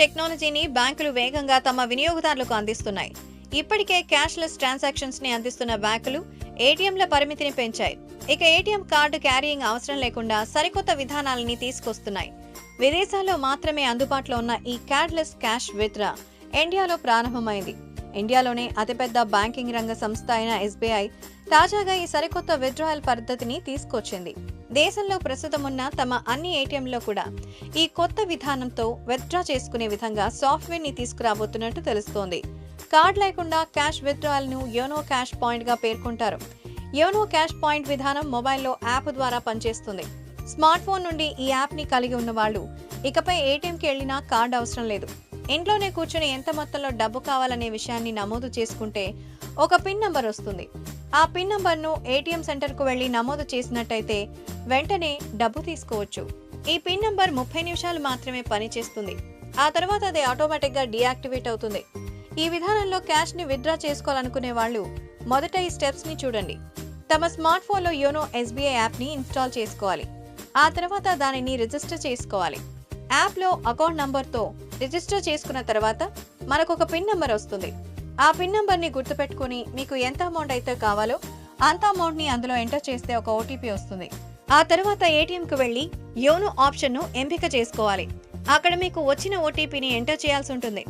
టెక్నాలజీని బ్యాంకులు వేగంగా తమ వినియోగదారులకు అందిస్తున్నాయి. ఇప్పటికే క్యాష్లెస్ ట్రాన్సాక్షన్స్ని అందిస్తున్న బ్యాంకులు ఏటీఎంల పరిమితిని పెంచాయి. ఇక ఏటీఎం కార్డు క్యారీయింగ్ అవసరం లేకుండా సరికొత్త విధానాలని తీసుకొస్తున్నాయి. విదేశాల్లో మాత్రమే అందుబాటులో ఉన్న ఈ కార్డ్లెస్ క్యాష్ విత్డ్రా ఇండియాలో ప్రారంభమైంది. ఇండియాలోనే అతిపెద్ద బ్యాంకింగ్ రంగ సంస్థ అయిన ఎస్బీఐ తాజాగా ఈ సరికొత్త విత్డ్రాయల్ పద్ధతిని తీసుకొచ్చింది. దేశంలో ప్రస్తుతం ఉన్న తమ అన్ని ఏటీఎంలో కూడా ఈ కొత్త విధానంతో విత్డ్రా చేసుకునే విధంగా సాఫ్ట్వేర్ని తీసుకురాబోతున్నట్టు తెలుస్తోంది. కార్డ్ లేకుండా క్యాష్ విత్డ్రాయల్ను యోనో క్యాష్ పాయింట్గా పేర్కొంటారు. యోనో క్యాష్ పాయింట్ విధానం మొబైల్లో యాప్ ద్వారా పనిచేస్తుంది. స్మార్ట్ ఫోన్ నుండి ఈ యాప్ని కలిగి ఉన్న వాళ్ళు ఇకపై ఏటీఎంకి వెళ్ళినా కార్డ్ అవసరం లేదు. ఇంట్లోనే కూర్చొని ఎంత మొత్తంలో డబ్బు కావాలనే విషయాన్ని నమోదు చేసుకుంటే ఒక పిన్ నంబర్ వస్తుంది. ఆ పిన్ నంబర్ను ఏటీఎం సెంటర్కు వెళ్ళి నమోదు చేసినట్టయితే వెంటనే డబ్బు తీసుకోవచ్చు. ఈ పిన్ నంబర్ ముప్పై నిమిషాలు మాత్రమే పనిచేస్తుంది. ఆ తర్వాత అది ఆటోమేటిక్గా డీయాక్టివేట్ అవుతుంది. ఈ విధానంలో క్యాష్ని విత్డ్రా చేసుకోవాలనుకునే వాళ్ళు మొదట ఈ స్టెప్స్ని చూడండి. తమ స్మార్ట్ ఫోన్లో యోనో ఎస్బీఐ యాప్ని ఇన్స్టాల్ చేసుకోవాలి. ఆ తర్వాత దానిని రిజిస్టర్ చేసుకోవాలి. యాప్లో అకౌంట్ నంబర్తో రిజిస్టర్ చేసుకున్న తర్వాత మనకు ఒక పిన్ నెంబర్ వస్తుంది. ఆ పిన్ నెంబర్ని గుర్తుపెట్టుకుని మీకు ఎంత అమౌంట్ అయితే కావాలో అంత అమౌంట్ని అందులో ఎంటర్ చేస్తే ఒక ఓటీపీ వస్తుంది. ఆ తర్వాత ఏటీఎంకు వెళ్ళి యోనో ఆప్షన్ను ఎంపిక చేసుకోవాలి. అక్కడ మీకు వచ్చిన ఓటీపీని ఎంటర్ చేయాల్సి ఉంటుంది.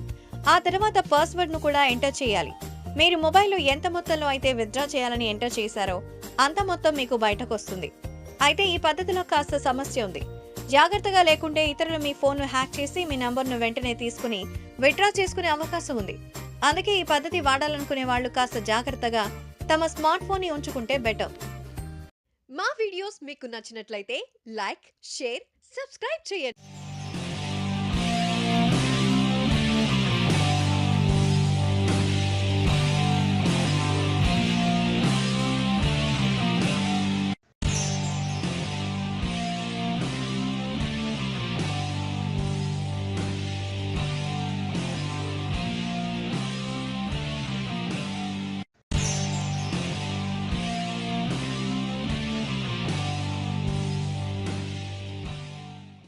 ఆ తర్వాత పాస్వర్డ్ను కూడా ఎంటర్ చేయాలి. మీరు మొబైల్లో ఎంత మొత్తంలో అయితే విత్డ్రా చేయాలని ఎంటర్ చేశారో అంత మొత్తం మీకు బయటకు వస్తుంది. అయితే ఈ పద్ధతిలో కాస్త సమస్య ఉంది. జాగ్రత్తగా లేకుంటే ఇతరులు మీ ఫోన్ను హ్యాక్ చేసి మీ నంబర్ను వెంటనే తీసుకుని విత్డ్రా చేసుకునే అవకాశం ఉంది. అందుకే ఈ పద్ధతి వాడాలనుకునే వాళ్ళు కాస్త జాగ్రత్తగా తమ స్మార్ట్ ఫోన్ని ఉంచుకుంటే బెటర్. మా వీడియోస్ మీకు నచ్చినట్లయితే లైక్ షేర్ సబ్స్క్రైబ్ చేయండి.